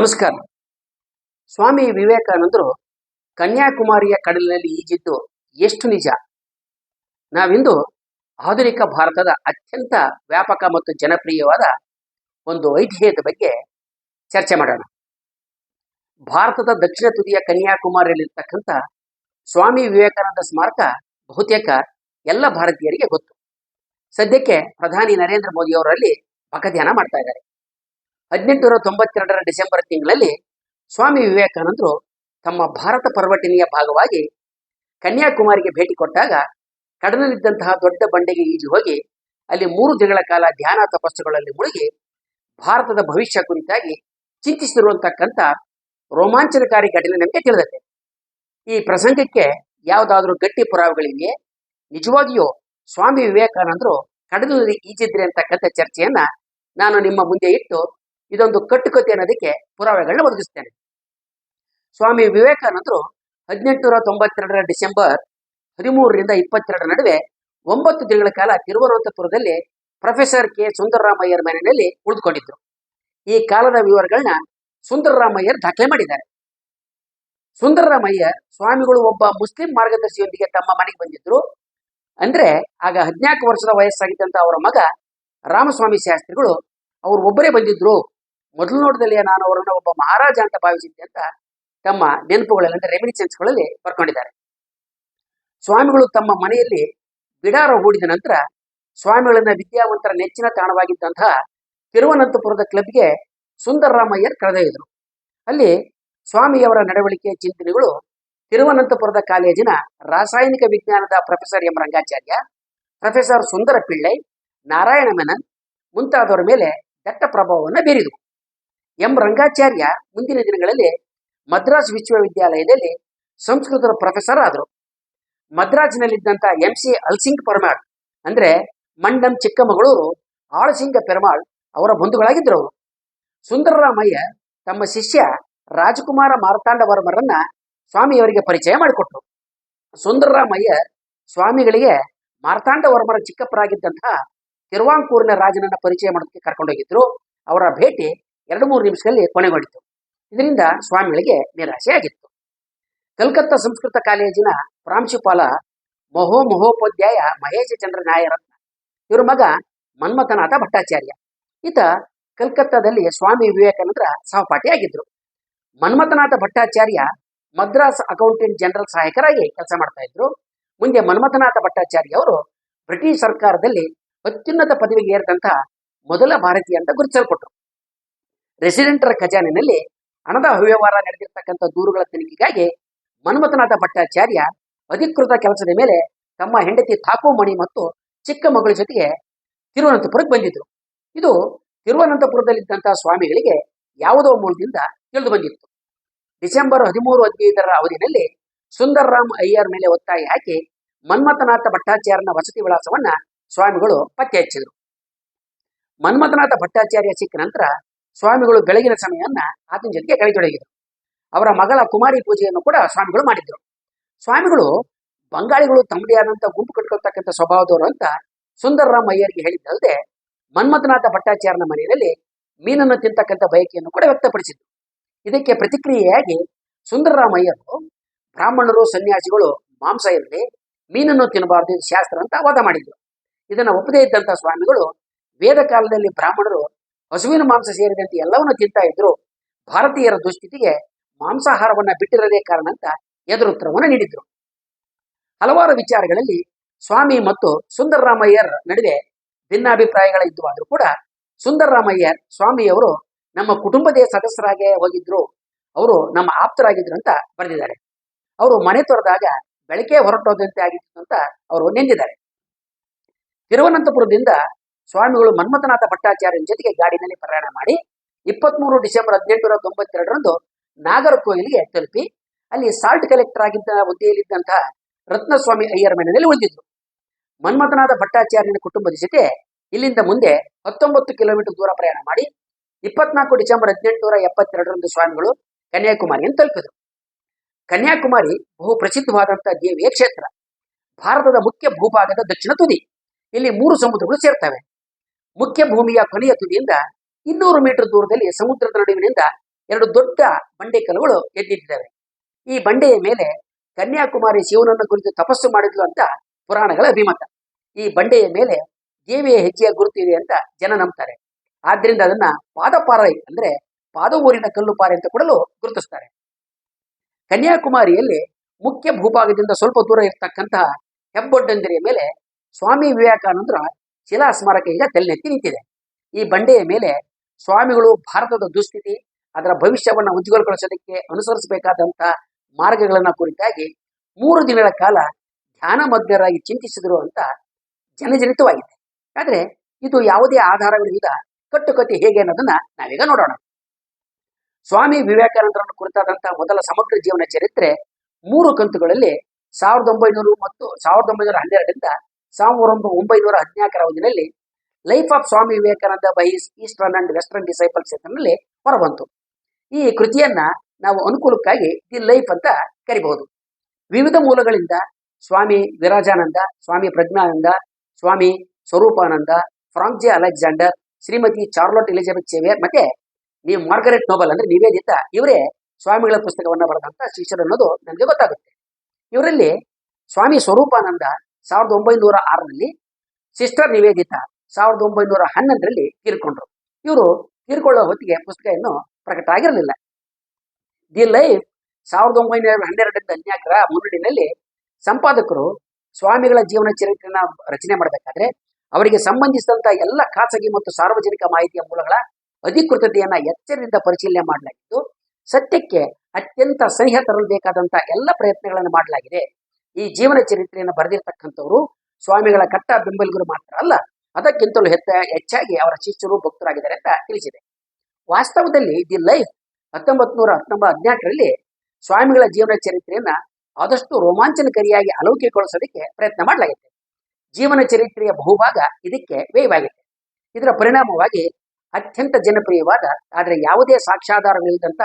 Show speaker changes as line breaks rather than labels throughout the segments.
ನಮಸ್ಕಾರ. ಸ್ವಾಮಿ ವಿವೇಕಾನಂದರು ಕನ್ಯಾಕುಮಾರಿಯ ಕಡಲಿನಲ್ಲಿ ಈಜಿದ್ದು ಎಷ್ಟು ನಿಜ? ನಾವಿಂದು ಆಧುನಿಕ ಭಾರತದ ಅತ್ಯಂತ ವ್ಯಾಪಕ ಮತ್ತು ಜನಪ್ರಿಯವಾದ ಒಂದು ಐತಿಹ್ಯದ ಬಗ್ಗೆ ಚರ್ಚೆ ಮಾಡೋಣ. ಭಾರತದ ದಕ್ಷಿಣ ತುದಿಯ ಕನ್ಯಾಕುಮಾರಿಯಲ್ಲಿರ್ತಕ್ಕಂಥ ಸ್ವಾಮಿ ವಿವೇಕಾನಂದ ಸ್ಮಾರಕ ಬಹುತೇಕ ಎಲ್ಲ ಭಾರತೀಯರಿಗೆ ಗೊತ್ತು. ಸದ್ಯಕ್ಕೆ ಪ್ರಧಾನಿ ನರೇಂದ್ರ ಮೋದಿ ಅವರಲ್ಲಿ ಪಕಧ್ಯಾನ ಮಾಡ್ತಾ ಇದ್ದಾರೆ. ಹದಿನೆಂಟುನೂರ ತೊಂಬತ್ತೆರಡರ ಡಿಸೆಂಬರ್ ತಿಂಗಳಲ್ಲಿ ಸ್ವಾಮಿ ವಿವೇಕಾನಂದರು ತಮ್ಮ ಭಾರತ ಪರ್ವಟನೆಯ ಭಾಗವಾಗಿ ಕನ್ಯಾಕುಮಾರಿಗೆ ಭೇಟಿ ಕೊಟ್ಟಾಗ ಕಡಲಲ್ಲಿದ್ದಂತಹ ದೊಡ್ಡ ಬಂಡೆಗೆ ಈಜು ಹೋಗಿ ಅಲ್ಲಿ ಮೂರು ದಿನಗಳ ಕಾಲ ಧ್ಯಾನ ತಪಸ್ಸುಗಳಲ್ಲಿ ಮುಳುಗಿ ಭಾರತದ ಭವಿಷ್ಯ ಕುರಿತಾಗಿ ಚಿಂತಿಸಿರುವಂತಕ್ಕಂಥ ರೋಮಾಂಚನಕಾರಿ ಘಟನೆ ನಮಗೆ ತಿಳಿದತೆ. ಈ ಪ್ರಸಂಗಕ್ಕೆ ಯಾವುದಾದ್ರೂ ಗಟ್ಟಿ ಪುರಾವೆಗಳಿವೆಯೇ? ನಿಜವಾಗಿಯೂ ಸ್ವಾಮಿ ವಿವೇಕಾನಂದರು ಕಡಲಿನಲ್ಲಿ ಈಜಿದ್ರೆ ಅಂತಕ್ಕಂಥ ಚರ್ಚೆಯನ್ನ ನಾನು ನಿಮ್ಮ ಮುಂದೆ ಇಟ್ಟು ಇದೊಂದು ಕಟ್ಟುಕತೆ ಅನ್ನೋದಕ್ಕೆ ಪುರಾವೆಗಳನ್ನ ಒದಗಿಸ್ತೇನೆ. ಸ್ವಾಮಿ ವಿವೇಕಾನಂದರು ಹದಿನೆಂಟುನೂರ ತೊಂಬತ್ತೆರಡರ ಡಿಸೆಂಬರ್ ಹದಿಮೂರರಿಂದ ಇಪ್ಪತ್ತೆರಡರ ನಡುವೆ ಒಂಬತ್ತು ದಿನಗಳ ಕಾಲ ತಿರುವನಂತಪುರದಲ್ಲಿ ಪ್ರೊಫೆಸರ್ ಕೆ. ಸುಂದರರಾಮಯ್ಯರ ಮನೆಯಲ್ಲಿ ಉಳಿದುಕೊಂಡಿದ್ರು ಈ ಕಾಲದ ವಿವರಗಳನ್ನ ಸುಂದರರಾಮಯ್ಯರ್ ದಾಖಲೆ ಮಾಡಿದ್ದಾರೆ. ಸುಂದರರಾಮಯ್ಯರ್ ಸ್ವಾಮಿಗಳು ಒಬ್ಬ ಮುಸ್ಲಿಂ ಮಾರ್ಗದರ್ಶಿಯೊಂದಿಗೆ ತಮ್ಮ ಮನೆಗೆ ಬಂದಿದ್ರು ಅಂದ್ರೆ ಆಗ ಹದಿನಾಲ್ಕು ವರ್ಷದ ವಯಸ್ಸಾಗಿದ್ದಂತ ಅವರ ಮಗ ರಾಮಸ್ವಾಮಿ ಶಾಸ್ತ್ರಿಗಳು ಅವ್ರು ಒಬ್ಬರೇ ಬಂದಿದ್ರು. ಮೊದಲು ನೋಟದಲ್ಲಿ ನಾನು ಅವರನ್ನು ಒಬ್ಬ ಮಹಾರಾಜ ಅಂತ ಭಾವಿಸಿದ್ದೆ ಅಂತ ತಮ್ಮ ನೆನಪುಗಳಲ್ಲಿ ಅಂದ್ರೆ ರೆಮಿನಿಸೆನ್ಸ್ಗಳಲ್ಲಿ ಬರ್ಕೊಂಡಿದ್ದಾರೆ. ಸ್ವಾಮಿಗಳು ತಮ್ಮ ಮನೆಯಲ್ಲಿ ಬಿಡಾರ ಹೂಡಿದ ನಂತರ ಸ್ವಾಮಿಗಳನ್ನ ವಿದ್ಯಾವಂತರ ನೆಚ್ಚಿನ ತಾಣವಾಗಿದ್ದಂತಹ ತಿರುವನಂತಪುರದ ಕ್ಲಬ್ಗೆ ಸುಂದರರಾಮಯ್ಯರ್ ಕರೆದೊಯ್ದರು. ಅಲ್ಲಿ ಸ್ವಾಮಿಯವರ ನಡವಳಿಕೆ ಚಿಂತನೆಗಳು ತಿರುವನಂತಪುರದ ಕಾಲೇಜಿನ ರಾಸಾಯನಿಕ ವಿಜ್ಞಾನದ professor M Rangacharya professor Sundara Pillai Narayana Menon ಮುಂತಾದವರ ಮೇಲೆ ದಟ್ಟ ಪ್ರಭಾವವನ್ನು ಬೀರಿದವು. ಎಂ ರಂಗಾಚಾರ್ಯ ಮುಂದಿನ ದಿನಗಳಲ್ಲಿ ಮದ್ರಾಸ್ ವಿಶ್ವವಿದ್ಯಾಲಯದಲ್ಲಿ ಸಂಸ್ಕೃತದ ಪ್ರೊಫೆಸರ್ ಆದರು. ಮದ್ರಾಸ್ನಲ್ಲಿದ್ದಂಥ ಎಂ ಸಿ ಅಲ್ಸಿಂಗ್ ಪರಮಾಳ್, ಅಂದ್ರೆ ಮಂಡಂ ಚಿಕ್ಕಮಗಳೂರು, ಆಳಸಿಂಗ ಪೆರಮಾಳ್ ಅವರ ಬಂಧುಗಳಾಗಿದ್ದರು ಅವರು. ಸುಂದರರಾಮಯ್ಯ ತಮ್ಮ ಶಿಷ್ಯ ರಾಜಕುಮಾರ ಮಾರ್ತಾಂಡವರ್ಮರನ್ನ ಸ್ವಾಮಿಯವರಿಗೆ ಪರಿಚಯ ಮಾಡಿಕೊಟ್ರು. ಸುಂದರರಾಮಯ್ಯ ಸ್ವಾಮಿಗಳಿಗೆ ಮಾರ್ತಾಂಡವರ್ಮರ ಚಿಕ್ಕಪ್ಪರಾಗಿದ್ದಂತಹ ತಿರುವಾಂಕೂರಿನ ರಾಜನನ್ನ ಪರಿಚಯ ಮಾಡೋದಕ್ಕೆ ಕರ್ಕೊಂಡೋಗಿದ್ರು. ಅವರ ಭೇಟಿ ಎರಡು ಮೂರು ನಿಮಿಷದಲ್ಲಿ ಕೊನೆಗೊಂಡಿತು ಇದರಿಂದ ಸ್ವಾಮಿಗಳಿಗೆ ನಿರಾಸೆಯಾಗಿತ್ತು. ಕಲ್ಕತ್ತಾ ಸಂಸ್ಕೃತ ಕಾಲೇಜಿನ ಪ್ರಾಂಶುಪಾಲ ಮಹೋ ಮಹೋಪಾಧ್ಯಾಯ ಮಹೇಶ ಚಂದ್ರ ನ್ಯಾಯರತ್ನ ಇವರ ಮಗ ಮನ್ಮಥನಾಥ ಭಟ್ಟಾಚಾರ್ಯ. ಈತ ಕಲ್ಕತ್ತಾದಲ್ಲಿ ಸ್ವಾಮಿ ವಿವೇಕಾನಂದರ ಸಹಪಾಠಿಯಾಗಿದ್ದರು ಮನ್ಮಥನಾಥ ಭಟ್ಟಾಚಾರ್ಯ ಮದ್ರಾಸ್ ಅಕೌಂಟೆಂಟ್ ಜನರಲ್ ಸಹಾಯಕರಾಗಿ ಕೆಲಸ ಮಾಡ್ತಾ ಇದ್ರು. ಮುಂದೆ ಮನ್ಮಥನಾಥ ಭಟ್ಟಾಚಾರ್ಯ ಅವರು ಬ್ರಿಟಿಷ್ ಸರ್ಕಾರದಲ್ಲಿ ಅತ್ಯುನ್ನತ ಪದವಿಗೆ ಏರಿದಂತಹ ಮೊದಲ ಭಾರತೀಯ ಅಂತ ಗುರುತಿಸಲ್ಪಟ್ರು. ರೆಸಿಡೆಂಟರ ಖಜಾನೆಯಲ್ಲಿ ಹಣದ ಅವ್ಯವಹಾರ ನಡೆದಿರ್ತಕ್ಕಂಥ ದೂರುಗಳ ತನಿಖೆಗಾಗಿ ಮನ್ಮಥನಾಥ ಭಟ್ಟಾಚಾರ್ಯ ಅಧಿಕೃತ ಕೆಲಸದ ಮೇಲೆ ತಮ್ಮ ಹೆಂಡತಿ ಥಾಕೋಮಣಿ ಮತ್ತು ಚಿಕ್ಕ ಮಗಳ ಜೊತೆಗೆ ತಿರುವನಂತಪುರಕ್ಕೆ ಬಂದಿದ್ರು. ಇದು ತಿರುವನಂತಪುರದಲ್ಲಿದ್ದಂತಹ ಸ್ವಾಮಿಗಳಿಗೆ ಯಾವುದೋ ಮೂಲದಿಂದ ತಿಳಿದು ಬಂದಿತ್ತು. ಡಿಸೆಂಬರ್ ಹದಿಮೂರು ಹದಿನೈದರ ಅವಧಿಯಲ್ಲಿ ಸುಂದರರಾಮ್ ಅಯ್ಯರ್ ಮೇಲೆ ಒತ್ತಾಯ ಹಾಕಿ ಮನ್ಮಥನಾಥ ಭಟ್ಟಾಚಾರ್ಯನ ವಸತಿ ವಿಳಾಸವನ್ನ ಸ್ವಾಮಿಗಳು ಪತ್ತೆ ಹಚ್ಚಿದ್ರು. ಮನ್ಮಥನಾಥ ಭಟ್ಟಾಚಾರ್ಯ ಸಿಕ್ಕ ನಂತರ ಸ್ವಾಮಿಗಳು ಬೆಳಗಿನ ಸಮಯವನ್ನ ಆತನ ಜೊತೆಗೆ ಕಳೆದೊಡಗಿದ್ರು ಅವರ ಮಗಳ ಕುಮಾರಿ ಪೂಜೆಯನ್ನು ಕೂಡ ಸ್ವಾಮಿಗಳು ಮಾಡಿದ್ರು. ಸ್ವಾಮಿಗಳು ಬಂಗಾಳಿಗಳು ತಮ್ಮದೇ ಆದಂತ ಗುಂಪು ಕಟ್ಕೊಳ್ತಕ್ಕಂಥ ಸ್ವಭಾವದವರು ಅಂತ ಸುಂದರರಾಮ್ ಅಯ್ಯರಿಗೆ ಹೇಳಿದ್ದಲ್ಲದೆ ಮನ್ಮಥನಾಥ ಭಟ್ಟಾಚಾರ್ಯನ ಮನೆಯಲ್ಲಿ ಮೀನನ್ನು ತಿಂತಕ್ಕಂಥ ಬಯಕೆಯನ್ನು ಕೂಡ ವ್ಯಕ್ತಪಡಿಸಿದ್ರು. ಇದಕ್ಕೆ ಪ್ರತಿಕ್ರಿಯೆಯಾಗಿ ಸುಂದರರಾಮ್ ಅಯ್ಯರು ಬ್ರಾಹ್ಮಣರು, ಸನ್ಯಾಸಿಗಳು ಮಾಂಸ ಇರಲಿ ಮೀನನ್ನು ತಿನ್ನಬಾರದು ಶಾಸ್ತ್ರ ಅಂತ ವಾದ ಮಾಡಿದ್ರು. ಇದನ್ನ ಒಪ್ಪದೇ ಇದ್ದಂತ ಸ್ವಾಮಿಗಳು ವೇದ ಕಾಲದಲ್ಲಿ ಬ್ರಾಹ್ಮಣರು ಹಸುವಿನ ಮಾಂಸ ಸೇರಿದಂತೆ ಎಲ್ಲವನ್ನೂ ತಿಂತಾ ಇದ್ರು, ಭಾರತೀಯರ ದುಸ್ಥಿತಿಗೆ ಮಾಂಸಾಹಾರವನ್ನ ಬಿಟ್ಟಿರದೇ ಕಾರಣ ಅಂತ ಎದುರುತ್ತರವನ್ನು ನೀಡಿದ್ರು. ಹಲವಾರು ವಿಚಾರಗಳಲ್ಲಿ ಸ್ವಾಮಿ ಮತ್ತು ಸುಂದರರಾಮಯ್ಯರ್ ನಡುವೆ ಭಿನ್ನಾಭಿಪ್ರಾಯಗಳ ಆದರೂ ಕೂಡ ಸುಂದರರಾಮಯ್ಯರ್ ಸ್ವಾಮಿಯವರು ನಮ್ಮ ಕುಟುಂಬದ ಸದಸ್ಯರಾಗೇ ಹೋಗಿದ್ರು, ಅವರು ನಮ್ಮ ಆಪ್ತರಾಗಿದ್ರು ಅಂತ ಬರೆದಿದ್ದಾರೆ. ಅವರು ಮನೆ ತೊರೆದಾಗ ಬೆಳಕೆ ಹೊರಟೋದಂತೆ ಆಗಿತ್ತು ಅಂತ ಅವರು ನೆಂದಿದ್ದಾರೆ. ತಿರುವನಂತಪುರದಿಂದ ಸ್ವಾಮಿಗಳು ಮನ್ಮಥನಾಥ ಭಟ್ಟಾಚಾರ್ಯನ ಜೊತೆಗೆ ಗಾಡಿನಲ್ಲಿ ಪ್ರಯಾಣ ಮಾಡಿ ಇಪ್ಪತ್ಮೂರು ಡಿಸೆಂಬರ್ ಹದಿನೆಂಟುನೂರ ತೊಂಬತ್ತೆರಡರಂದು ನಾಗರಕೋಯಿಲಿಗೆ ತಲುಪಿ ಅಲ್ಲಿ ಸಾಲ್ಟ್ ಕಲೆಕ್ಟರ್ ಆಗಿದ್ದ ಹುದ್ದೆಯಲ್ಲಿದ್ದಂತಹ ರತ್ನಸ್ವಾಮಿ ಅಯ್ಯರ ಮನೆಯಲ್ಲಿ ಉಳಿದಿದ್ರು ಮನ್ಮಥನಾಥ ಭಟ್ಟಾಚಾರ್ಯನ ಕುಟುಂಬದ ಜೊತೆ ಇಲ್ಲಿಂದ ಮುಂದೆ ಹತ್ತೊಂಬತ್ತು ಕಿಲೋಮೀಟರ್ ದೂರ ಪ್ರಯಾಣ ಮಾಡಿ ಇಪ್ಪತ್ನಾಲ್ಕು ಡಿಸೆಂಬರ್ ಹದಿನೆಂಟುನೂರ ಎಪ್ಪತ್ತೆರಡರಂದು ಸ್ವಾಮಿಗಳು ಕನ್ಯಾಕುಮಾರಿಯನ್ನು ತಲುಪಿದರು. ಕನ್ಯಾಕುಮಾರಿ ಬಹು ಪ್ರಸಿದ್ಧವಾದಂತಹ ದೇವಿಯ ಕ್ಷೇತ್ರ. ಭಾರತದ ಮುಖ್ಯ ಭೂಭಾಗದ ದಕ್ಷಿಣ ತುದಿ. ಇಲ್ಲಿ ಮೂರು ಸಮುದ್ರಗಳು ಸೇರ್ತವೆ. ಮುಖ್ಯ ಭೂಮಿಯ ಕೊನೆಯ ತುದಿಯಿಂದ ಇನ್ನೂರು ಮೀಟರ್ ದೂರದಲ್ಲಿ ಸಮುದ್ರದ ನಡುವಿನಿಂದ ಎರಡು ದೊಡ್ಡ ಬಂಡೆ ಕಲ್ಲುಗಳು ಎದ್ದಿದ್ದಾವೆ ಈ ಬಂಡೆಯ ಮೇಲೆ ಕನ್ಯಾಕುಮಾರಿ ಶಿವನನ್ನು ಕುರಿತು ತಪಸ್ಸು ಮಾಡಿದ್ಲು ಅಂತ ಪುರಾಣಗಳ ಅಭಿಮತ. ಈ ಬಂಡೆಯ ಮೇಲೆ ದೇವಿಯ ಹೆಜ್ಜೆಯ ಗುರುತು ಇದೆ ಅಂತ ಜನ ನಂಬ್ತಾರೆ. ಆದ್ರಿಂದ ಅದನ್ನ ಪಾದಪಾರೆ ಅಂದ್ರೆ ಪಾದ ಊರಿನ ಕಲ್ಲು ಪಾರೆ ಅಂತ ಕೂಡಲು ಗುರುತಿಸ್ತಾರೆ. ಕನ್ಯಾಕುಮಾರಿಯಲ್ಲಿ ಮುಖ್ಯ ಭೂಭಾಗದಿಂದ ಸ್ವಲ್ಪ ದೂರ ಇರತಕ್ಕಂತಹ ಹೆಬ್ಬೊಡ್ಡಂದಿರಿಯ ಮೇಲೆ ಸ್ವಾಮಿ ವಿವೇಕಾನಂದರ ಶಿಲಾ ಸ್ಮಾರಕ ಈಗ ತೆಲ್ಲೆತ್ತಿ ನಿಂತಿದೆ. ಈ ಬಂಡೆಯ ಮೇಲೆ ಸ್ವಾಮಿಗಳು ಭಾರತದ ದುಸ್ಥಿತಿ, ಅದರ ಭವಿಷ್ಯವನ್ನು ಉಜ್ವಲಗೊಳಿಸೋದಕ್ಕೆ ಅನುಸರಿಸಬೇಕಾದಂತಹ ಮಾರ್ಗಗಳನ್ನ ಕುರಿತಾಗಿ ಮೂರು ದಿನಗಳ ಕಾಲ ಧ್ಯಾನ ಮಗ್ನರಾಗಿ ಚಿಂತಿಸಿದರು ಅಂತ ಜನಜನಿತವಾಗಿದೆ. ಆದ್ರೆ ಇದು ಯಾವುದೇ ಆಧಾರಗಳಿಂದ ಕಟ್ಟುಕತೆ ಹೇಗೆ ಅನ್ನೋದನ್ನ ನಾವೀಗ ನೋಡೋಣ. ಸ್ವಾಮಿ ವಿವೇಕಾನಂದರನ್ನು ಕುರಿತಾದಂತಹ ಮೊದಲ ಸಮಗ್ರ ಜೀವನ ಚರಿತ್ರೆ ಮೂರು ಕಂತುಗಳಲ್ಲಿ ಸಾವಿರದ ಒಂಬೈನೂರು ಮತ್ತು ಸಾವಿರದ ಒಂಬೈನೂರ ಹನ್ನೆರಡರಿಂದ ಸಾವಿರದ ಒಂಬೈನೂರ ಹದಿನಾಲ್ಕರ ಅವಧಿಯಲ್ಲಿ life of Swami Vivekananda by eastern and western disciples ಹೆಸರಿನಲ್ಲಿ ಹೊರಬಂತು. ಈ ಕೃತಿಯನ್ನ ನಾವು ಅನುಕೂಲಕ್ಕಾಗಿ ದಿ ಲೈಫ್ ಅಂತ ಕರಿಬಹುದು. ವಿವಿಧ ಮೂಲಗಳಿಂದ Swami Virajananda, Swami Prajnanananda, Swami Swarupananda Frank Alexander, Shrimati Charlotte Elizabeth Sevier ಮತ್ತೆ ನೀವು ಮಾರ್ಗರೆಟ್ ನೋಬಲ್ ಅಂದ್ರೆ ನಿವೇದಿತ ಇವರೇ ಸ್ವಾಮಿಗಳ ಪುಸ್ತಕವನ್ನ ಬರೆದಂತ ಶಿಷ್ಯರು ಅನ್ನೋದು ನಮಗೆ ಗೊತ್ತಾಗುತ್ತೆ. ಇವರಲ್ಲಿ ಸ್ವಾಮಿ ಸ್ವರೂಪಾನಂದ ಸಾವಿರದ ಒಂಬೈನೂರ ಆರರಲ್ಲಿ ಸಿಸ್ಟರ್ ನಿವೇದಿತ ಸಾವಿರದ ಒಂಬೈನೂರ ಹನ್ನೊಂದರಲ್ಲಿ ತೀರ್ಕೊಂಡ್ರು. ಇವರು ತೀರ್ಕೊಳ್ಳೋ ಹೊತ್ತಿಗೆ ಪುಸ್ತಕ ಇನ್ನೂ ಪ್ರಕಟ ಆಗಿರಲಿಲ್ಲ. ದಿ ಲೈಫ್ ಸಾವಿರದ ಒಂಬೈನೂರ ಹನ್ನೆರಡರಿಂದ ಹದಿನಾಲ್ಕರ ಮುನ್ನಡಿನಲ್ಲಿ ಸಂಪಾದಕರು ಸ್ವಾಮಿಗಳ ಜೀವನ ಚರಿತ್ರೆನ ರಚನೆ ಮಾಡಬೇಕಾದ್ರೆ ಅವರಿಗೆ ಸಂಬಂಧಿಸಿದಂತ ಎಲ್ಲ ಖಾಸಗಿ ಮತ್ತು ಸಾರ್ವಜನಿಕ ಮಾಹಿತಿಯ ಮೂಲಗಳ ಅಧಿಕೃತತೆಯನ್ನ ಎಚ್ಚರದಿಂದ ಪರಿಶೀಲನೆ ಮಾಡಲಾಗಿದ್ದು ಸತ್ಯಕ್ಕೆ ಅತ್ಯಂತ ಸನಿಹ ತರಲು ಬೇಕಾದಂತ ಎಲ್ಲ ಪ್ರಯತ್ನಗಳನ್ನು ಮಾಡಲಾಗಿದೆ. ಈ ಜೀವನ ಚರಿತ್ರೆಯನ್ನು ಬರೆದಿರ್ತಕ್ಕಂಥವ್ರು ಸ್ವಾಮಿಗಳ ಕಟ್ಟ ಬೆಂಬಲಿಗರು ಮಾತ್ರ ಅಲ್ಲ, ಅದಕ್ಕಿಂತಲೂ ಹೆಚ್ಚ ಹೆಚ್ಚಾಗಿ ಅವರ ಶಿಷ್ಯರು ಭಕ್ತರಾಗಿದ್ದಾರೆ ಅಂತ ತಿಳಿಸಿದೆ. ವಾಸ್ತವದಲ್ಲಿ ದಿ ಲೈಫ್ ಹತ್ತೊಂಬತ್ ನೂರ ಹತ್ತೊಂಬತ್ತು ಹದಿನಾಲ್ಕರಲ್ಲಿ ಸ್ವಾಮಿಗಳ ಜೀವನ ಚರಿತ್ರೆಯನ್ನ ಆದಷ್ಟು ರೋಮಾಂಚನಕಾರಿಯಾಗಿ ಅಲೌಕಿಕಗೊಳಿಸೋದಕ್ಕೆ ಪ್ರಯತ್ನ ಮಾಡಲಾಗಿದೆ ಜೀವನ ಚರಿತ್ರೆಯ ಬಹುಭಾಗ ಇದಕ್ಕೆ ವ್ಯಯವಾಗಿದೆ. ಇದರ ಪರಿಣಾಮವಾಗಿ ಅತ್ಯಂತ ಜನಪ್ರಿಯವಾದ, ಆದರೆ ಯಾವುದೇ ಸಾಕ್ಷಾಧಾರವಿಲ್ಲದಂತ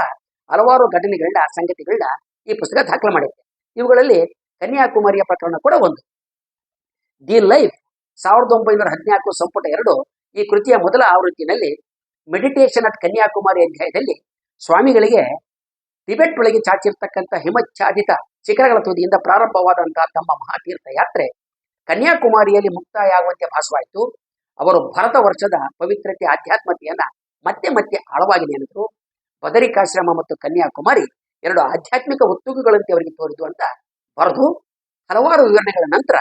ಹಲವಾರು ಘಟನೆಗಳನ್ನ ಸಂಗತಿಗಳನ್ನ ಈ ಪುಸ್ತಕ ದಾಖಲು ಮಾಡಿದೆ. ಇವುಗಳಲ್ಲಿ ಕನ್ಯಾಕುಮಾರಿಯ ಪ್ರಕರಣ ಕೂಡ ಒಂದು. ದಿ ಲೈಫ್, ಸಾವಿರದ ಒಂಬೈನೂರ ಹದಿನಾಲ್ಕು ಸಂಪುಟ ಎರಡು, ಈ ಕೃತಿಯ ಮೊದಲ ಆವೃತ್ತಿನಲ್ಲಿ ಮೆಡಿಟೇಷನ್ ಅಟ್ ಕನ್ಯಾಕುಮಾರಿ ಅಧ್ಯಾಯದಲ್ಲಿ ಸ್ವಾಮಿಗಳಿಗೆ ಟಿಬೆಟ್ ಒಳಗೆ ಚಾಚಿರ್ತಕ್ಕಂಥ ಹಿಮಚ್ಛಾದಿತ ಶಿಖರಗಳ ತುದಿಯಿಂದ ಪ್ರಾರಂಭವಾದಂತಹ ತಮ್ಮ ಮಹಾತೀರ್ಥ ಯಾತ್ರೆ ಕನ್ಯಾಕುಮಾರಿಯಲ್ಲಿ ಮುಕ್ತಾಯ ಆಗುವಂತೆ ಭಾಸವಾಯಿತು. ಅವರು ಭರತ ವರ್ಷದ ಪವಿತ್ರತೆ ಆಧ್ಯಾತ್ಮತೆಯನ್ನ ಮತ್ತೆ ಮತ್ತೆ ಆಳವಾಗಿ ನೆನೆದರು. ಬದರಿಕಾಶ್ರಮ ಮತ್ತು ಕನ್ಯಾಕುಮಾರಿ ಎರಡು ಆಧ್ಯಾತ್ಮಿಕ ಒತ್ತುಗುಗಳಂತೆ ಅವರಿಗೆ ತೋರಿತು ಅಂತ ಬರೆದು ಹಲವಾರು ವಿವರಣೆಗಳ ನಂತರ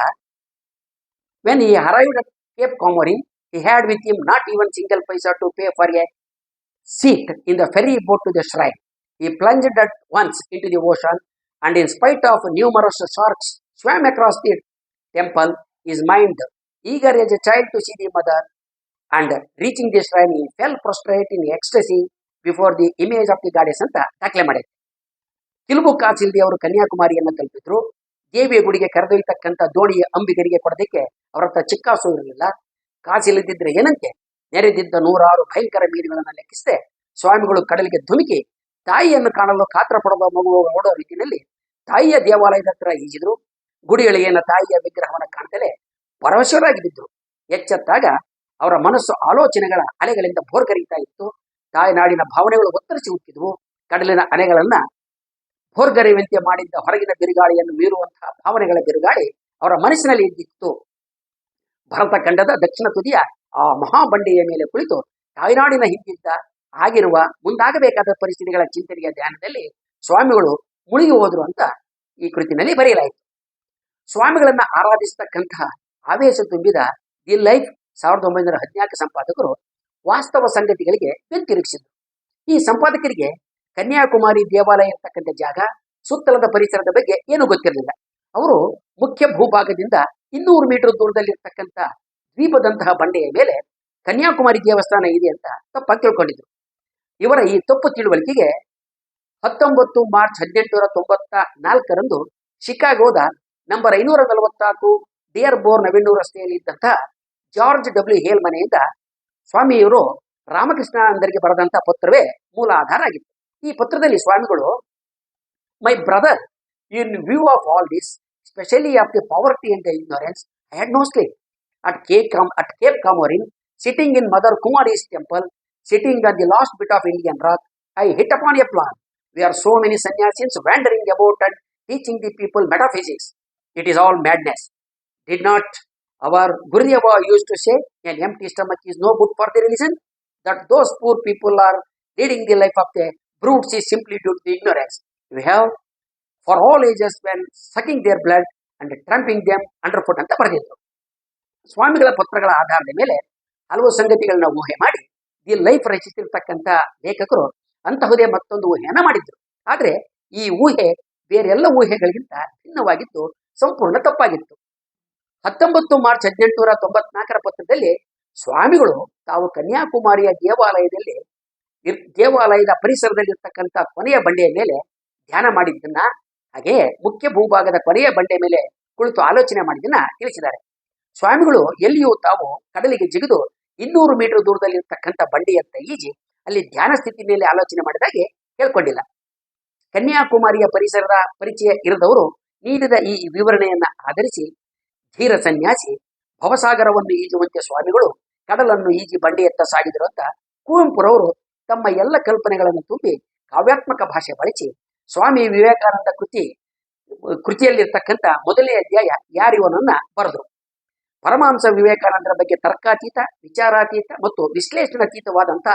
when he arrived at Cape Comorin he had with him not even single paisa to pay for a seat in the ferry boat to the shrine. He plunged at once into the ocean, and in spite of numerous sharks swam across the temple, his mind eager as a child to see the mother, and reaching the shrine, he fell prostrate in ecstasy before the image of the goddess ಅಂತ ದಾಖಲೆ ಮಾಡಿದೆ ಕಿಲುಬು ಕಾಸಿಲ್ದೆ ಅವರು ಕನ್ಯಾಕುಮಾರಿಯನ್ನು ತಲುಪಿದ್ರು. ದೇವಿಯ ಗುಡಿಗೆ ಕರೆದೊಯ್ತಕ್ಕಂಥ ದೋಣಿಯ ಅಂಬಿಗರಿಗೆ ಕೊಡೋದಕ್ಕೆ ಅವರ ಹತ್ರ ಚಿಕ್ಕಾಸು ಇರಲಿಲ್ಲ. ಕಾಸಿಲ್ಲದಿದ್ರೆ ಏನಂತೆ? ನೆರೆದಿದ್ದ ನೂರಾರು ಭಯಂಕರ ಮೀನುಗಳನ್ನು ಲೆಕ್ಕಿಸದೆ ಸ್ವಾಮಿಗಳು ಕಡಲಿಗೆ ಧುಮುಕಿ ತಾಯಿಯನ್ನು ಕಾಣಲು ಕಾತ್ರ ಪಡುವ ಮಗು ಓಡೋ ರೀತಿಯಲ್ಲಿ ತಾಯಿಯ ದೇವಾಲಯದ ಹತ್ರ ಈಜಿದ್ರು. ಗುಡಿಯೊಳಗಿನ ತಾಯಿಯ ವಿಗ್ರಹವನ್ನು ಕಾಣದಲೇ ಪರವಶರಾಗಿ ಬಿದ್ದರು ಎಚ್ಚೆತ್ತಾಗ ಅವರ ಮನಸ್ಸು ಆಲೋಚನೆಗಳ ಅಲೆಗಳಿಂದ ಭೋರ್ಗರೀತಾ ಇತ್ತು. ತಾಯ್ನಾಡಿನ ಭಾವನೆಗಳು ಒತ್ತರಿಸಿ ಹುಟ್ಟಿದ್ವು. ಕಡಲಿನ ಅಲೆಗಳನ್ನ ಭೋರ್ಗರೆಯುವಂತೆ ಮಾಡಿದ್ದ ಹೊರಗಿನ ಬಿರುಗಾಳಿಯನ್ನು ಮೀರುವಂತಹ ಭಾವನೆಗಳ ಬಿರುಗಾಳಿ ಅವರ ಮನಸ್ಸಿನಲ್ಲಿ ಇದ್ದಿತ್ತು. ಭರತ ಖಂಡದ ದಕ್ಷಿಣ ತುದಿಯ ಆ ಮಹಾಬಂಡೆಯ ಮೇಲೆ ಕುಳಿತು ತಾಯ್ನಾಡಿನ ಹಿಂದಿದ್ದ ಆಗಿರುವ ಮುಂದಾಗಬೇಕಾದ ಪರಿಸ್ಥಿತಿಗಳ ಚಿಂತನೆಯ ಧ್ಯಾನದಲ್ಲಿ ಸ್ವಾಮಿಗಳು ಮುಳುಗಿ ಹೋದರು ಅಂತ ಈ ಕೃತಿನಲ್ಲಿ ಬರೆಯಲಾಯಿತು. ಸ್ವಾಮಿಗಳನ್ನ ಆರಾಧಿಸತಕ್ಕಂತಹ ಆವೇಶ ತುಂಬಿದ ದಿ ಲೈಫ್ ಸಾವಿರದ ಒಂಬೈನೂರ ಹದಿನಾಲ್ಕು ಸಂಪಾದಕರು ವಾಸ್ತವ ಸಂಗತಿಗಳಿಗೆ ಬೆಂತಿರುಗಿಸಿದ್ರು ಈ ಸಂಪಾದಕರಿಗೆ ಕನ್ಯಾಕುಮಾರಿ ದೇವಾಲಯ ಇರ್ತಕ್ಕಂಥ ಜಾಗ ಸುತ್ತಲದ ಪರಿಸರದ ಬಗ್ಗೆ ಏನೂ ಗೊತ್ತಿರಲಿಲ್ಲ. ಅವರು ಮುಖ್ಯ ಭೂಭಾಗದಿಂದ ಇನ್ನೂರು ಮೀಟರ್ ದೂರದಲ್ಲಿರ್ತಕ್ಕಂಥ ದ್ವೀಪದಂತಹ ಬಂಡೆಯ ಮೇಲೆ ಕನ್ಯಾಕುಮಾರಿ ದೇವಸ್ಥಾನ ಇದೆ ಅಂತ ತಪ್ಪಾಗಿ ತಿಳ್ಕೊಂಡಿದ್ರು. ಇವರ ಈ ತಪ್ಪು ತಿಳುವಳಿಕೆಗೆ ಹತ್ತೊಂಬತ್ತು ಮಾರ್ಚ್ ಹದಿನೆಂಟುನೂರ ತೊಂಬತ್ತ ನಾಲ್ಕರಂದು ಶಿಕಾಗೋದ ನಂಬರ್ ಐನೂರ ನಲವತ್ನಾಲ್ಕು ಡಿಯರ್ ಬೋರ್ ನವೆನ್ನೂರು ರಸ್ತೆಯಲ್ಲಿ ಇದ್ದಂತಹ ಜಾರ್ಜ್ ಡಬ್ಲ್ಯೂ ಹೇಲ್ ಮನೆಯಿಂದ ಸ್ವಾಮಿಯವರು ರಾಮಕೃಷ್ಣ ಅಂದರಿಗೆ ಬರೆದಂತಹ ಪತ್ರವೇ ಮೂಲ ಆಧಾರ ಆಗಿತ್ತು. ಈ ಪತ್ರದಲ್ಲಿ ಸ್ವಾಮಿಗಳು my brother in view of all this specially of the poverty and the ignorance, I had no sleep. At Cape, Cam- at Cape Comorin, sitting in Mother Kumari's temple, sitting on the last bit of Indian rock, I hit upon a plan. We are so many sannyasins wandering about and teaching the people metaphysics. It is all madness. Did not our Gurudeva used to say, an empty stomach is no good for the religion? That those poor people are leading the life of the brutes is simply due to the ignorance. We have, for all ages, when sucking their blood and tramping them underfoot ಅಂತ ಬರೆದಿದ್ರು. ಸ್ವಾಮಿಗಳ ಪತ್ರಗಳ ಆಧಾರದ ಮೇಲೆ ಹಲವು ಸಂಗತಿಗಳನ್ನ ಊಹೆ ಮಾಡಿ the life ರಚಿಸಿರ್ತಕ್ಕಂಥ ಲೇಖಕರು ಅಂತಹುದೇ ಮತ್ತೊಂದು ಊಹೆಯನ್ನ ಮಾಡಿದ್ರು. ಆದ್ರೆ ಈ ಊಹೆ ಬೇರೆಲ್ಲ ಊಹೆಗಳಿಗಿಂತ ಭಿನ್ನವಾಗಿದ್ದು, ಸಂಪೂರ್ಣ ತಪ್ಪಾಗಿತ್ತು. ಹತ್ತೊಂಬತ್ತು ಮಾರ್ಚ್ ಹದಿನೆಂಟುನೂರ ತೊಂಬತ್ನಾಲ್ಕರ ಪತ್ರದಲ್ಲಿ ಸ್ವಾಮಿಗಳು ತಾವು ಕನ್ಯಾಕುಮಾರಿಯ ದೇವಾಲಯದಲ್ಲಿ ದೇವಾಲಯದ ಪರಿಸರದಲ್ಲಿರ್ತಕ್ಕಂಥ ಕೊನೆಯ ಬಂಡೆಯ ಮೇಲೆ ಧ್ಯಾನ ಮಾಡಿದ್ದನ್ನ ಹಾಗೆಯೇ ಮುಖ್ಯ ಭೂಭಾಗದ ಕೊನೆಯ ಬಂಡೆ ಮೇಲೆ ಕುಳಿತು ಆಲೋಚನೆ ಮಾಡಿದ್ದನ್ನ ತಿಳಿಸಿದ್ದಾರೆ. ಸ್ವಾಮಿಗಳು ಎಲ್ಲಿಯೂ ತಾವು ಕಡಲಿಗೆ ಜಿಗಿದು ಇನ್ನೂರು ಮೀಟರ್ ದೂರದಲ್ಲಿರ್ತಕ್ಕಂಥ ಬಂಡೆಯತ್ತ ಈಜಿ ಅಲ್ಲಿ ಧ್ಯಾನ ಸ್ಥಿತಿ ಮೇಲೆ ಆಲೋಚನೆ ಮಾಡಿದಾಗೆ ಹೇಳ್ಕೊಂಡಿಲ್ಲ. ಕನ್ಯಾಕುಮಾರಿಯ ಪರಿಸರದ ಪರಿಚಯ ಇರದವರು ನೀಡಿದ ಈ ವಿವರಣೆಯನ್ನ ಆಧರಿಸಿ ಧೀರ ಸನ್ಯಾಸಿ ಭವಸಾಗರವನ್ನು ಈಜುವಂತೆ ಸ್ವಾಮಿಗಳು ಕಡಲನ್ನು ಈಜಿ ಬಂಡೆಯತ್ತ ಸಾಗಿದರು ಅಂತ ಕುವೆಂಪುರವರು ತಮ್ಮ ಎಲ್ಲ ಕಲ್ಪನೆಗಳನ್ನು ತುಂಬಿ ಕಾವ್ಯಾತ್ಮಕ ಭಾಷೆ ಬಳಸಿ ಸ್ವಾಮಿ ವಿವೇಕಾನಂದ ಕೃತಿ, ಕೃತಿಯಲ್ಲಿರ್ತಕ್ಕಂಥ ಮೊದಲನೇ ಅಧ್ಯಾಯ ಯಾರಿವನನ್ನ ಬರೆದರು. ಪರಮಾಂಸ ವಿವೇಕಾನಂದರ ಬಗ್ಗೆ ತರ್ಕಾತೀತ, ವಿಚಾರಾತೀತ ಮತ್ತು ವಿಶ್ಲೇಷಣಾತೀತವಾದಂಥ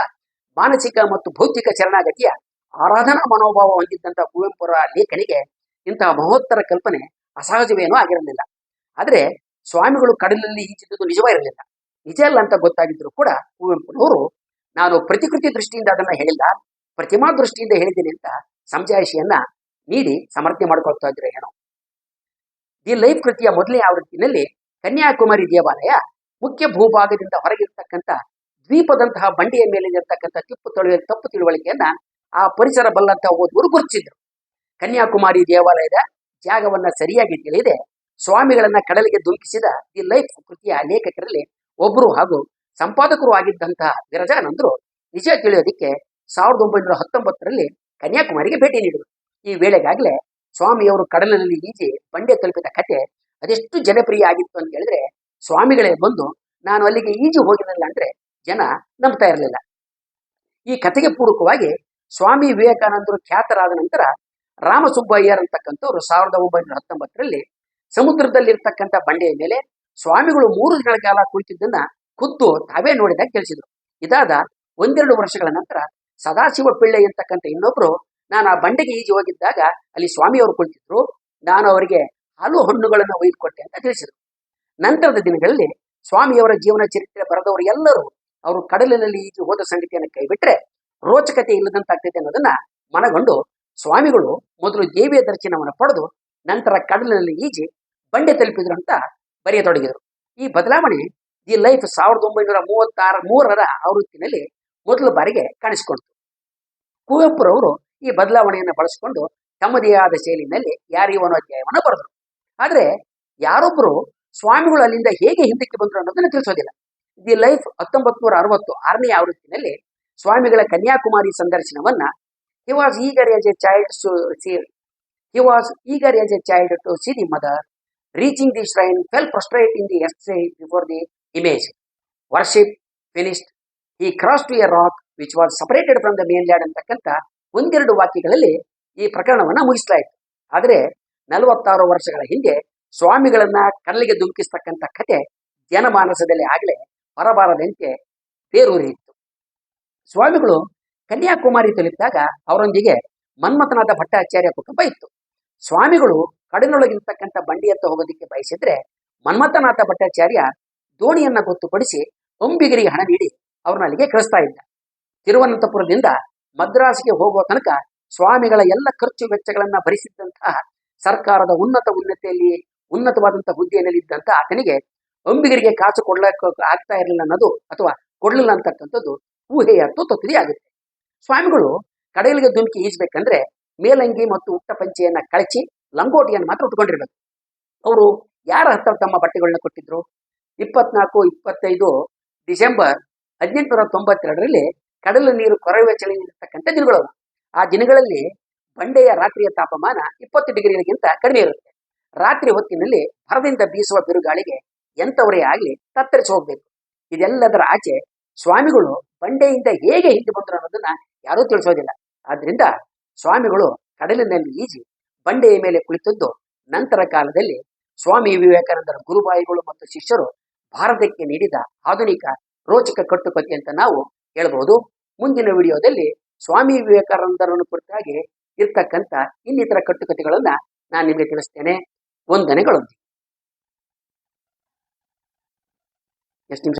ಮಾನಸಿಕ ಮತ್ತು ಭೌತಿಕ ಶರಣಾಗತಿಯ ಆರಾಧನಾ ಮನೋಭಾವ ಹೊಂದಿದ್ದಂಥ ಕುವೆಂಪುರ ಲೇಖನಿಗೆ ಇಂತಹ ಮಹೋತ್ತರ ಕಲ್ಪನೆ ಅಸಹಜವೇನೂ ಆಗಿರಲಿಲ್ಲ. ಆದರೆ ಸ್ವಾಮಿಗಳು ಕಡಲಲ್ಲಿ ಈಜಿದ್ದುದು ನಿಜವಾಗಿರಲಿಲ್ಲ ನಿಜ ಅಲ್ಲ ಅಂತ ಗೊತ್ತಾಗಿದ್ರು ಕೂಡ ಕುವೆಂಪುನವರು ನಾನು ಪ್ರತಿಕೃತಿ ದೃಷ್ಟಿಯಿಂದ ಅದನ್ನ ಹೇಳಿಲ್ಲ. ಪ್ರತಿಮಾ ದೃಷ್ಟಿಯಿಂದ ಹೇಳಿದ್ದೀನಿ ಅಂತ ಸಮಜಾಯಿಷಿಯನ್ನ ನೀಡಿ ಸಮರ್ಥನೆ ಮಾಡಿಕೊಳ್ತಾ ಇದ್ರೆ ಏನೋ. ದಿ ಲೈಫ್ ಕೃತಿಯ ಮೊದಲನೇ ಆವೃತ್ತಿನಲ್ಲಿ ಕನ್ಯಾಕುಮಾರಿ ದೇವಾಲಯ ಮುಖ್ಯ ಭೂಭಾಗದಿಂದ ಹೊರಗಿರ್ತಕ್ಕಂಥ ದ್ವೀಪದಂತಹ ಬಂಡೆಯ ಮೇಲೆ ಇರ್ತಕ್ಕಂಥ ತಿಪ್ಪು ತೊಳೆಯ ತಪ್ಪು ತಿಳುವಳಿಕೆಯನ್ನ ಆ ಪರಿಸರ ಬಲ್ಲಂತ ಓದುವರು ಗುರುತಿಸಿದ್ರು. ಕನ್ಯಾಕುಮಾರಿ ದೇವಾಲಯದ ಜಾಗವನ್ನ ಸರಿಯಾಗಿ ತಿಳಿದೆ ಸ್ವಾಮಿಗಳನ್ನ ಕಡಲಿಗೆ ಧುಮುಕಿಸಿದ ದಿ ಲೈಫ್ ಕೃತಿಯ ಲೇಖಕರಲ್ಲಿ ಒಬ್ಬರು ಹಾಗೂ ಸಂಪಾದಕರು ಆಗಿದ್ದಂತಹ ವಿರಜಾನಂದರು ನಿಜ ತಿಳಿಯೋದಿಕ್ಕೆ ಸಾವಿರದ ಒಂಬೈನೂರ ಹತ್ತೊಂಬತ್ತರಲ್ಲಿ ಕನ್ಯಾಕುಮಾರಿಗೆ ಭೇಟಿ ನೀಡಿದರು. ಈ ವೇಳೆಗಾಗಲೇ ಸ್ವಾಮಿಯವರು ಕಡಲಿನಲ್ಲಿ ಈಜಿ ಬಂಡೆ ತಲುಪಿದ ಕತೆ ಅದೆಷ್ಟು ಜನಪ್ರಿಯ ಆಗಿತ್ತು ಅಂತ ಹೇಳಿದ್ರೆ ಸ್ವಾಮಿಗಳೇ ಬಂದು, ನಾನು ಅಲ್ಲಿಗೆ ಈಜು ಹೋಗಿರಲಿಲ್ಲ ಅಂದ್ರೆ ಜನ ನಂಬ್ತಾ ಇರಲಿಲ್ಲ. ಈ ಕಥೆಗೆ ಪೂರಕವಾಗಿ ಸ್ವಾಮಿ ವಿವೇಕಾನಂದರು ಖ್ಯಾತರಾದ ನಂತರ ರಾಮಸುಬ್ಬಯ್ಯರ್ ಅಂತಕ್ಕಂಥವ್ರು ಸಾವಿರದ ಒಂಬೈನೂರ ಹತ್ತೊಂಬತ್ತರಲ್ಲಿ ಸಮುದ್ರದಲ್ಲಿರ್ತಕ್ಕಂಥ ಬಂಡೆಯ ಮೇಲೆ ಸ್ವಾಮಿಗಳು ಮೂರು ದಿನಗಳ ಕಾಲ ಕುಳಿತಿದ್ದನ್ನ ಖುದ್ದು ತಾವೇ ನೋಡಿದಾಗ ತಿಳಿಸಿದ್ರು ಇದಾದ ಒಂದೆರಡು ವರ್ಷಗಳ ನಂತರ ಸದಾಶಿವ ಪಿಳ್ಳೆ ಅಂತಕ್ಕಂಥ ಇನ್ನೊಬ್ರು ನಾನು ಆ ಬಂಡೆಗೆ ಈಜಿ ಹೋಗಿದ್ದಾಗ ಅಲ್ಲಿ ಸ್ವಾಮಿಯವರು ಕುಳಿತಿದ್ರು. ನಾನು ಅವರಿಗೆ ಹಲವು ಹಣ್ಣುಗಳನ್ನು ಒಯ್ದುಕೊಟ್ಟೆ ಅಂತ ತಿಳಿಸಿದರು. ನಂತರದ ದಿನಗಳಲ್ಲಿ ಸ್ವಾಮಿಯವರ ಜೀವನ ಚರಿತ್ರೆ ಬರೆದವರು ಎಲ್ಲರೂ ಅವರು ಕಡಲಿನಲ್ಲಿ ಈಜಿ ಹೋದ ಸಂಗತಿಯನ್ನು ಕೈಬಿಟ್ರೆ ರೋಚಕತೆ ಇಲ್ಲದಂತಾಗ್ತೈತೆ ಅನ್ನೋದನ್ನ ಮನಗೊಂಡು ಸ್ವಾಮಿಗಳು ಮೊದಲು ದೇವಿಯ ದರ್ಶನವನ್ನು ಪಡೆದು ನಂತರ ಕಡಲಿನಲ್ಲಿ ಈಜಿ ಬಂಡೆ ತಲುಪಿದ್ರು ಅಂತ ಬರೆಯತೊಡಗಿದರು. ಈ ಬದಲಾವಣೆ ದಿ ಲೈಫ್ ಸಾವಿರದ ಒಂಬೈನೂರ ಮೂವತ್ತಾರ, ಮೂರರ ಆವೃತ್ತಿನಲ್ಲಿ ಮೊದಲ ಬಾರಿಗೆ ಕಾಣಿಸಿಕೊಂಡಿತು. ಕುವೆಂಪುರವರು ಈ ಬದಲಾವಣೆಯನ್ನು ಬಳಸಿಕೊಂಡು ತಮ್ಮದೇ ಆದ ಶೈಲಿನಲ್ಲಿ ಯಾರಿವನು ಅಧ್ಯಾಯವನ್ನು ಬರೆದರು. ಆದರೆ ಯಾರೊಬ್ಬರು ಸ್ವಾಮಿಗಳು ಅಲ್ಲಿಂದ ಹೇಗೆ ಹಿಂದಕ್ಕೆ ಬಂದರು ಅನ್ನೋದನ್ನು ತಿಳಿಸೋದಿಲ್ಲ. ದಿ ಲೈಫ್ ಹತ್ತೊಂಬತ್ತು ನೂರ ಅರವತ್ತು ಆರನೇ ಆವೃತ್ತಿನಲ್ಲಿ ಸ್ವಾಮಿಗಳ ಕನ್ಯಾಕುಮಾರಿ ಸಂದರ್ಶನವನ್ನ he was eager as a child he was eager as a child to see the mother reaching the shrine fell prostrate in the S before the image worship finished he crossed to a rock which was separated from the mainland ಅಂತಕ್ಕಂಥ ಒಂದೆರಡು ವಾಕ್ಯಗಳಲ್ಲಿ ಈ ಪ್ರಕರಣವನ್ನ ಮುಗಿಸಲಾಯಿತು. ಆದರೆ ನಲವತ್ತಾರು ವರ್ಷಗಳ ಹಿಂದೆ ಸ್ವಾಮಿಗಳನ್ನ ಕಲ್ಲಿಗೆ ಧುಮುಕಿಸ್ತಕ್ಕಂಥ ಕತೆ ಜನಮಾನಸದಲ್ಲಿ ಆಗಲೇ ಹೊರಬಾರದಂತೆ ಬೇರೂರಿತ್ತು ಸ್ವಾಮಿಗಳು ಕನ್ಯಾಕುಮಾರಿ ತಲುಪಿದಾಗ ಅವರೊಂದಿಗೆ ಮನ್ಮಥನಾದ ಭಟ್ಟಾಚಾರ್ಯ ಕುಟುಂಬ ಇತ್ತು. ಸ್ವಾಮಿಗಳು ಕಡಲೊಳಗಿರ್ತಕ್ಕಂಥ ಬಂಡಿಯತ್ತ ಹೋಗೋದಕ್ಕೆ ಬಯಸಿದ್ರೆ ಮನ್ಮಥನಾಥ ಭಟ್ಟಾಚಾರ್ಯ ದೋಣಿಯನ್ನ ಗೊತ್ತುಪಡಿಸಿ ಅಂಬಿಗರಿಗೆ ಹಣ ನೀಡಿ ಅವ್ರನ್ನ ಅಲ್ಲಿಗೆ ಕಳಿಸ್ತಾ ಇದ್ದ. ತಿರುವನಂತಪುರದಿಂದ ಮದ್ರಾಸ್ಗೆ ಹೋಗುವ ತನಕ ಸ್ವಾಮಿಗಳ ಎಲ್ಲ ಖರ್ಚು ವೆಚ್ಚಗಳನ್ನ ಭರಿಸಿದ್ದಂತಹ ಸರ್ಕಾರದ ಉನ್ನತ ಉನ್ನತಿಯಲ್ಲಿ ಉನ್ನತವಾದಂತಹ ಹುದ್ದೆಯಲ್ಲಿದ್ದಂಥ ಆತನಿಗೆ ಅಂಬಿಗರಿಗೆ ಕಾಸು ಕೊಡ್ಲಕ್ಕೆ ಆಗ್ತಾ ಇರಲಿಲ್ಲ ಅನ್ನೋದು ಅಥವಾ ಕೊಡ್ಲಿಲ್ಲ ಅಂತಕ್ಕಂಥದ್ದು ಊಹೆಯ ಆಗುತ್ತೆ. ಸ್ವಾಮಿಗಳು ಕಡಲಿಗೆ ಧುಮುಕಿ ಈಜ್ಬೇಕಂದ್ರೆ ಮೇಲಂಗಿ ಮತ್ತು ಉಟ್ಟ ಪಂಚೆಯನ್ನ ಕಳಚಿ ಲಂಗೋಟಿಯನ್ನು ಮಾತ್ರ ಉಟ್ಕೊಂಡಿರ್ಬೇಕು. ಅವರು ಯಾರ ಹತ್ರ ತಮ್ಮ ಬಟ್ಟೆಗಳನ್ನ ಕೊಟ್ಟಿದ್ರು? ಇಪ್ಪತ್ನಾಲ್ಕು, ಇಪ್ಪತ್ತೈದು ಡಿಸೆಂಬರ್ ಹದಿನೆಂಟುನೂರ ತೊಂಬತ್ತೆರಡರಲ್ಲಿ ಕಡಲ ನೀರು ಕೊರವೆ ಚಳಿ ಇರತಕ್ಕಂಥ ದಿನಗಳು. ಆ ದಿನಗಳಲ್ಲಿ ಬಂಡೆಯ ರಾತ್ರಿಯ ತಾಪಮಾನ ಇಪ್ಪತ್ತು ಡಿಗ್ರಿಗಿಂತ ಕಡಿಮೆ ಇರುತ್ತೆ. ರಾತ್ರಿ ಹೊತ್ತಿನಲ್ಲಿ ಹೊರದಿಂದ ಬೀಸುವ ಬಿರುಗಾಳಿಗೆ ಎಂಥವರೇ ಆಗಲಿ ತತ್ತರಿಸಿ ಹೋಗ್ಬೇಕು. ಇದೆಲ್ಲದರ ಆಚೆ ಸ್ವಾಮಿಗಳು ಬಂಡೆಯಿಂದ ಹೇಗೆ ಹಿಂದೆ ಬಂದರು ಅನ್ನೋದನ್ನ ಯಾರೂ ತಿಳಿಸೋದಿಲ್ಲ. ಆದ್ರಿಂದ ಸ್ವಾಮಿಗಳು ಕಡಲಿನಲ್ಲಿ ಈಜಿ ಬಂಡೆಯ ಮೇಲೆ ಕುಳಿತದ್ದು ನಂತರ ಕಾಲದಲ್ಲಿ ಸ್ವಾಮಿ ವಿವೇಕಾನಂದರ ಗುರುಬಾಯಿಗಳು ಮತ್ತು ಶಿಷ್ಯರು ಭಾರತಕ್ಕೆ ನೀಡಿದ ಆಧುನಿಕ ರೋಚಕ ಕಟ್ಟುಕತೆ ಅಂತ ನಾವು ಹೇಳಬಹುದು ಮುಂದಿನ ವಿಡಿಯೋದಲ್ಲಿ ಸ್ವಾಮಿ ವಿವೇಕಾನಂದರನ್ನು ಕುರಿತಾಗಿ ಇರ್ತಕ್ಕಂಥ ಇನ್ನಿತರ ಕಟ್ಟುಕತೆಗಳನ್ನ ನಾನು ನಿಮಗೆ ತಿಳಿಸ್ತೇನೆ. ವಂದನೆಗಳೊಂದಿಗೆ ಎಷ್ಟು